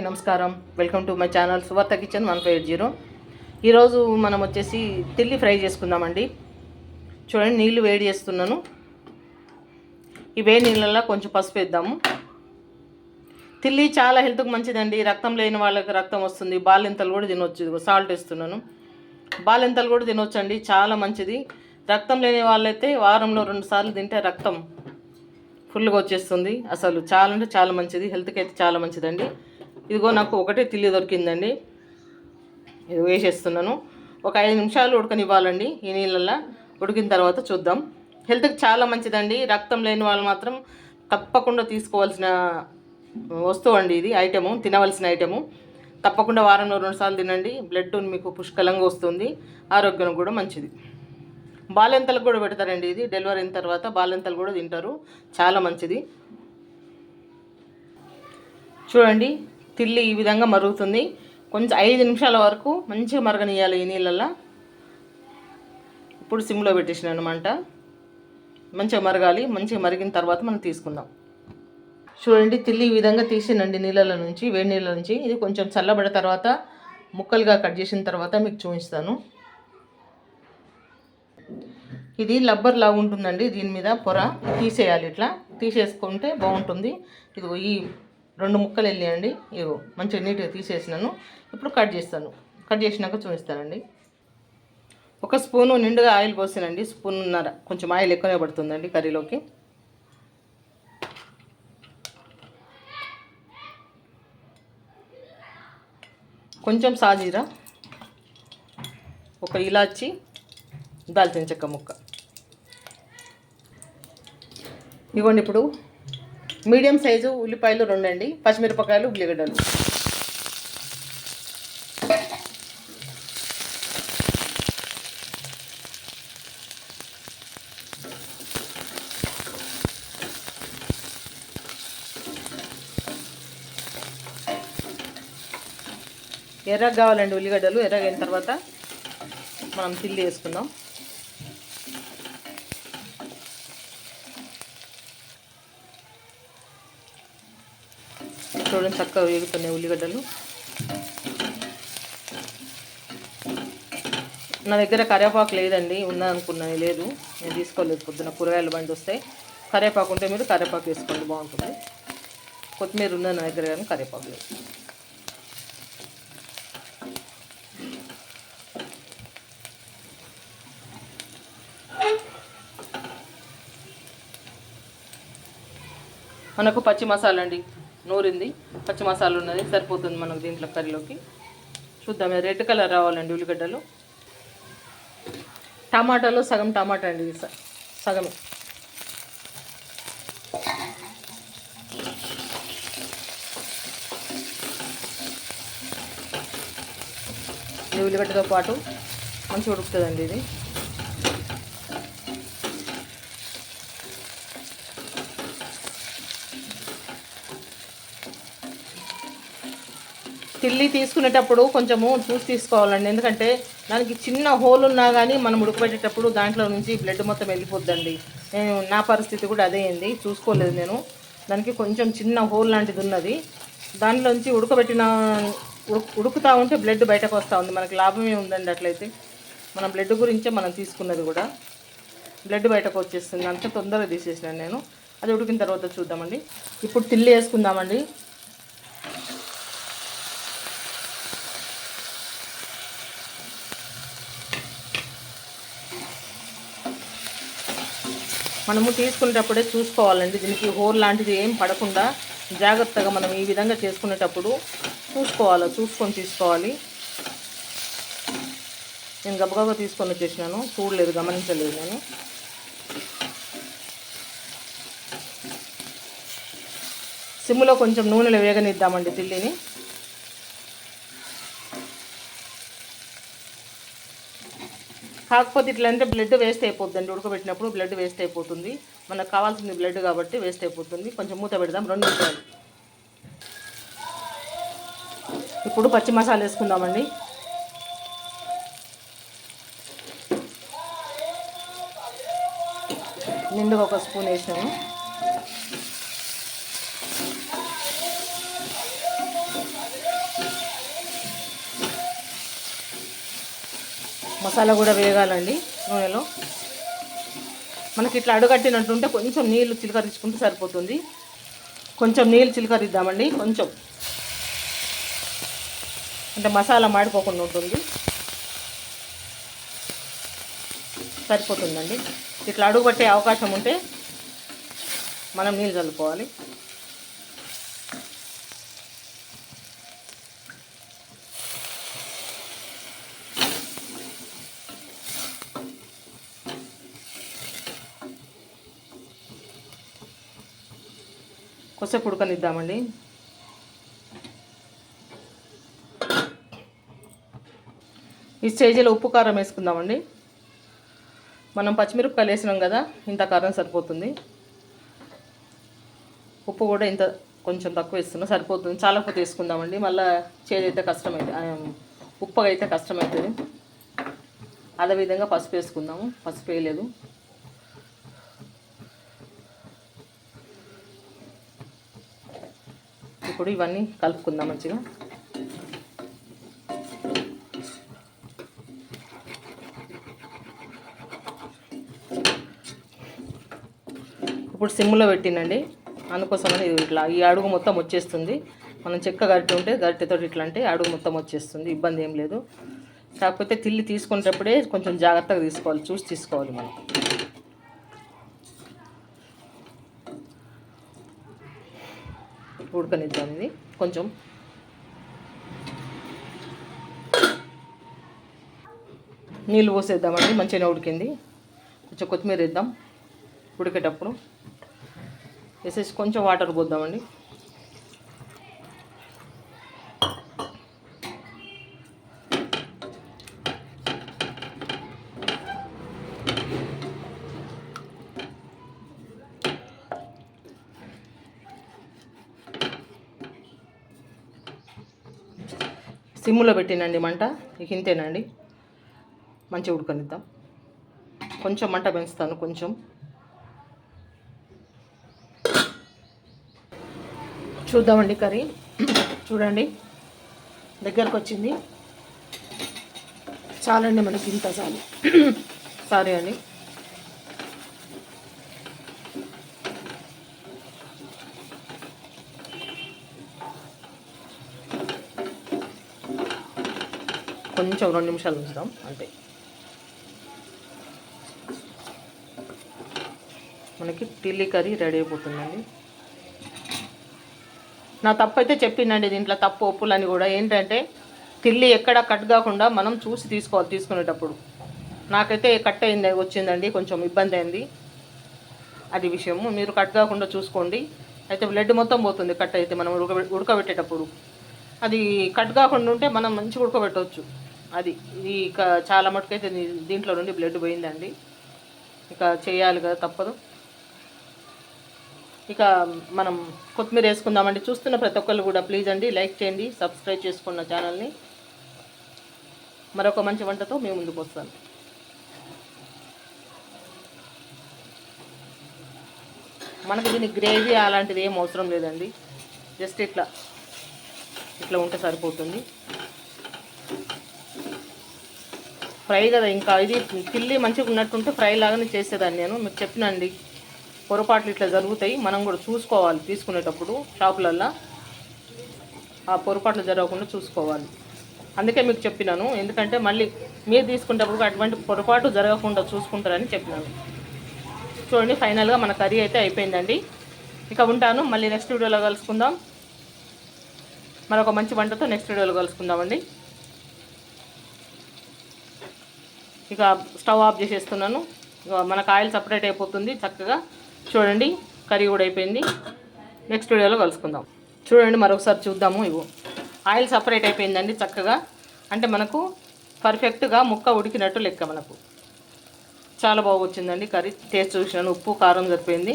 నమస్కారం. Welcome to my channel Suvartha kitchen one five eight zero ఈరోజు మనం వచ్చేసి తిల్లి ఫ్రై చేసుకుందామండి. చూడండి నీళ్ళు వేడి చేస్తున్నాను. ఈ వేడి నీళ్ళల్లో కొంచెం పసుపు వేద్దాము. తిల్లి చాలా హెల్త్కి మంచిదండి. రక్తం లేని వాళ్ళకి రక్తం వస్తుంది. బాలింతలు కూడా తినొచ్చు. సాల్ట్ వేస్తున్నాను. బాలింతలు కూడా తినొచ్చండి. చాలా మంచిది. రక్తం లేని వాళ్ళైతే వారంలో రెండు సార్లు తింటే రక్తం ఫుల్గా వచ్చేస్తుంది. అసలు చాలా అంటే చాలా మంచిది. హెల్త్కి అయితే చాలా మంచిదండి. ఇదిగో నాకు ఒకటే తిల్లి దొరికిందండి. ఇది వేసేస్తున్నాను. ఒక ఐదు నిమిషాలు ఉడకనివ్వాలండి ఈ నీళ్ళల్లో. ఉడికిన తర్వాత చూద్దాం. హెల్త్కి చాలా మంచిదండి. రక్తం లేని వాళ్ళు మాత్రం తప్పకుండా తీసుకోవాల్సిన వస్తువు అండి ఇది ఐటెము తినవలసిన ఐటెము. తప్పకుండా వారంలో రెండు సార్లు తినండి. బ్లడ్ మీకు పుష్కలంగా వస్తుంది. ఆరోగ్యం కూడా మంచిది. బాలెంతలకు కూడా పెడతారండి ఇది. డెలివరీ అయిన తర్వాత బాలెంతలు కూడా తింటారు. చాలా మంచిది. చూడండి. తిల్లి ఈ విధంగా మరుగుతుంది. కొంచెం ఐదు నిమిషాల వరకు మంచిగా మరగనియాలి ఈ నీళ్ళల్లో. ఇప్పుడు సిమ్లో పెట్టేసినాను అనమాట మంచిగా మరగాలి. మంచిగా మరిగిన తర్వాత మనం తీసుకుందాం. చూడండి తిల్లి ఈ విధంగా తీసినండి నీళ్ళల నుంచి వేడి నీళ్ళ నుంచి. ఇది కొంచెం చల్లబడిన తర్వాత ముక్కలుగా కట్ చేసిన తర్వాత మీకు చూపిస్తాను. ఇది లబ్బర్ లాగా ఉంటుందండి దీని మీద పొర. తీసేయాలి ఇట్లా. తీసేసుకుంటే బాగుంటుంది. ఇది ఈ రెండు ముక్కలు వెళ్ళేయండి ఇగో మంచిగా నీట్గా తీసేసినాను. ఇప్పుడు కట్ చేస్తాను. కట్ చేసినాక చూపిస్తానండి. ఒక స్పూను నిండుగా ఆయిల్ పోసానండి. స్పూన్ కొంచెం ఆయిల్ ఎక్కువనే పడుతుందండి కర్రీలోకి. కొంచెం సాజీరా. ఒక ఇలాచి దాల్చిన చెక్క ముక్క. ఇవ్వండి ఇప్పుడు మీడియం సైజు ఉల్లిపాయలు రెండండి పచ్చిమిరపకాయలు ఉల్లిగడ్డలు. ఎర్రగా కావాలండి ఉల్లిగడ్డలు ఎర్రగైన తర్వాత మనం తిల్లి వేసుకుందాం చూడండి చక్కగా వేగుతున్నాయి ఉల్లిగడ్డలు. నా దగ్గర కరివేపాకు లేదండి ఉందనుకున్నాను లేదు. నేను తీసుకోలేదు పొద్దున కూరగాయల బండి వస్తే. కరివేపాకు ఉంటే మీరు కరివేపాకు వేసుకోండి బాగుంటుంది. కొత్తిమీర ఉన్నది నా దగ్గర కానీ కరివేపాకు లేదు. మనకు పచ్చి మసాలా అండి. నూరింది పచ్చి మసాలా ఉన్నది సరిపోతుంది మనకు దీంట్లో కర్రీలోకి. చూద్దాం రెడ్ కలర్ రావాలండి ఉల్లిగడ్డలు. టమాటాలు సగం టమాటా అండి ఇది స- సగమే. ఉల్లిగడ్డతో పాటు మంచిగా ఉడుకుతుందండి ఇది. తిల్లి తీసుకునేటప్పుడు కొంచెము చూసి తీసుకోవాలండి. ఎందుకంటే దానికి చిన్న హోల్ ఉన్నా కానీ మనం ఉడకబెట్టేటప్పుడు దాంట్లో నుంచి బ్లడ్ మొత్తం వెళ్ళిపోద్దండి. నేను నా పరిస్థితి కూడా అదే అయింది చూసుకోలేదు నేను. దానికి కొంచెం చిన్న హోల్ లాంటిది ఉన్నది. దానిలోంచి ఉడకబెట్టిన ఉడుకుతూ ఉంటే బ్లడ్ బయటకు వస్తూ ఉంది. మనకి లాభమే ఉందండి అట్లయితే. మనం బ్లడ్ గురించే మనం తీసుకున్నది కూడా. బ్లడ్ బయటకు వచ్చేస్తుంది. అంత తొందరగా తీసేసినాను నేను. అది ఉడికిన తర్వాత చూద్దామండి. ఇప్పుడు తిల్లి వేసుకుందామండి. మనము తీసుకునేటప్పుడే చూసుకోవాలండి. దీనికి హోర్ లాంటిది ఏం పడకుండా జాగ్రత్తగా మనం ఈ విధంగా చేసుకునేటప్పుడు చూసుకోవాలి? చూసుకొని తీసుకోవాలి. నేను గబగబా తీసుకొని వచ్చేసినాను. చూడలేదు గమనించలేదు నేను. సిమ్లో కొంచెం నూనెలో వేగనిద్దామండి తిల్లిని. కాకపోతే ఇట్లా అంటే బ్లడ్ వేస్ట్ అయిపోతుందండి ఉడకబెట్టినప్పుడు బ్లడ్ వేస్ట్ అయిపోతుంది. మనకు కావాల్సింది బ్లడ్ కాబట్టి వేస్ట్ అయిపోతుంది. కొంచెం మూత పెడదాం రెండు నిమిషాలు. ఇప్పుడు పచ్చి మసాలా వేసుకుందామండి. నిండుగా ఒక స్పూన్ వేసినాము. మసాలా కూడా వేగాలండి నూనెలో. మనకి ఇట్లా అడుగట్టినట్టుంటే కొంచెం నీళ్ళు చిలకరించుకుంటే సరిపోతుంది. కొంచెం నీళ్ళు చిలకరిద్దామండి కొంచెం. అంటే మసాలా మాడిపోకుండా ఉంటుంది. సరిపోతుందండి. ఇట్లా అడుగు పట్టే అవకాశం ఉంటే మనం నీళ్ళు చల్లుకోవాలి. కొసేపు ఉడకనిద్దామండి ఈ స్టేజీలో ఉప్పు కారం వేసుకుందామండి. మనం పచ్చిమిరపకాయలు వేసినాం కదా ఇంత కారం సరిపోతుంది. ఉప్పు కూడా ఇంత కొంచెం తక్కువ వేస్తున్నా సరిపోతుంది. చాలా కొద్ది వేసుకుందామండి మళ్ళీ చేదైతే కష్టమైతే ఉప్పగా అయితే కష్టమవుతుంది అదేవిధంగా పసుపు వేసుకుందాము. పసుపు వేయలేదు. ఇప్పుడు ఇవన్నీ కలుపుకుందాం మంచిగా. ఇప్పుడు సిమ్లో పెట్టినండి అందుకోసమని ఇట్లా ఈ అడుగు మొత్తం వచ్చేస్తుంది. మనం చెక్క గరిటె ఉంటే గరిటెతో ఇట్లా అంటే అడుగు మొత్తం వచ్చేస్తుంది. ఇబ్బంది ఏం లేదు. కాకపోతే తిల్లి తీసుకునేటప్పుడే కొంచెం జాగ్రత్తగా తీసుకోవాలి. చూసి తీసుకోవాలి మనం. ఉడకనిద్దాం ఇది. కొంచెం. నీళ్ళు పోసేద్దామండి మంచిగా ఉడికింది. కొంచెం కొత్తిమీర వేద్దాం ఉడికేటప్పుడు. వేసేసి కొంచెం వాటర్ పోద్దామండి. సిమ్లో పెట్టినండి మంట. ఇక ఇంతేనండి మంచిగా ఉడకనిద్దాం. కొంచెం మంట పెంచుతాను కొంచెం. చూద్దామండి కర్రీ. చూడండి. దగ్గరకు వచ్చింది చాలండి మనకి ఇంత చాలు. సారీ అండి. కొంచెం రెండు నిమిషాలు ఉంచుదాం. అంతే మనకి టిల్లీ కర్రీ రెడీ అయిపోతుందండి. నా తప్పు అయితే చెప్పిందండి దీంట్లో తప్పు ఒప్పులని కూడా. ఏంటంటే తిల్లి ఎక్కడ కట్ కాకుండా మనం చూసి తీసుకోవాలి తీసుకునేటప్పుడు. నాకైతే కట్ అయింది వచ్చిందండి. కొంచెం ఇబ్బంది అయింది. అది విషయము. మీరు కట్ కాకుండా చూసుకోండి. అయితే బ్లడ్ మొత్తం పోతుంది కట్ అయితే మనం ఉడక ఉడకబెట్టేటప్పుడు. అది కట్ కాకుండా ఉంటే మనం మంచిగా ఉడకబెట్టవచ్చు. అది ఈ చాలా మటుకైతే దీంట్లో నుండి బ్లడ్ పోయిందండి. ఇక చేయాలి కదా తప్పదు. ఇక మనం కొత్తిమీర వేసుకుందామండి. చూస్తున్న ప్రతి ఒక్కళ్ళు కూడా ప్లీజ్ అండి లైక్ చేయండి సబ్స్క్రైబ్ చేసుకున్న ఛానల్ని మరొక మంచి వంటతో మేము ముందుకు వస్తాను. మనకి దీని గ్రేవీ అలాంటిది ఏం అవసరం లేదండి. జస్ట్ ఇట్లా ఇట్లా ఉంటే సరిపోతుంది. ఫ్రై కదా ఇంకా ఇది పిల్లి మంచిగా ఉన్నట్టుంటే ఫ్రై లాగానే చేసేదాన్ని నేను. మీకు చెప్పినండి పొరపాట్లు ఇట్లా జరుగుతాయి మనం కూడా చూసుకోవాలి తీసుకునేటప్పుడు షాపులల్లో. ఆ పొరపాట్లు జరగకుండా చూసుకోవాలి. అందుకే మీకు చెప్పినాను ఎందుకంటే మళ్ళీ మీరు తీసుకునేటప్పుడు అటువంటి పొరపాటు జరగకుండా చూసుకుంటారని చెప్పినాను. చూడండి ఫైనల్గా మన కర్రీ అయితే అయిపోయిందండి. ఇక ఉంటాను మళ్ళీ నెక్స్ట్ వీడియోలో కలుసుకుందాం. మరొక మంచి వంటతో నెక్స్ట్ వీడియోలో కలుసుకుందామండి. ఇక స్టవ్ ఆఫ్ చేసేస్తున్నాను. ఇక మనకు ఆయిల్ సపరేట్ అయిపోతుంది. చక్కగా చూడండి కర్రీ కూడా అయిపోయింది. నెక్స్ట్ వీడియోలో కలుసుకుందాం. చూడండి మరొకసారి చూద్దాము ఇవి ఆయిల్ సపరేట్ అయిపోయిందండి చక్కగా. అంటే మనకు పర్ఫెక్ట్గా ముక్క ఉడికినట్టు లెక్క మనకు. చాలా బాగా వచ్చిందండి కర్రీ. టేస్ట్ చూసినాను. ఉప్పు కారం సరిపోయింది.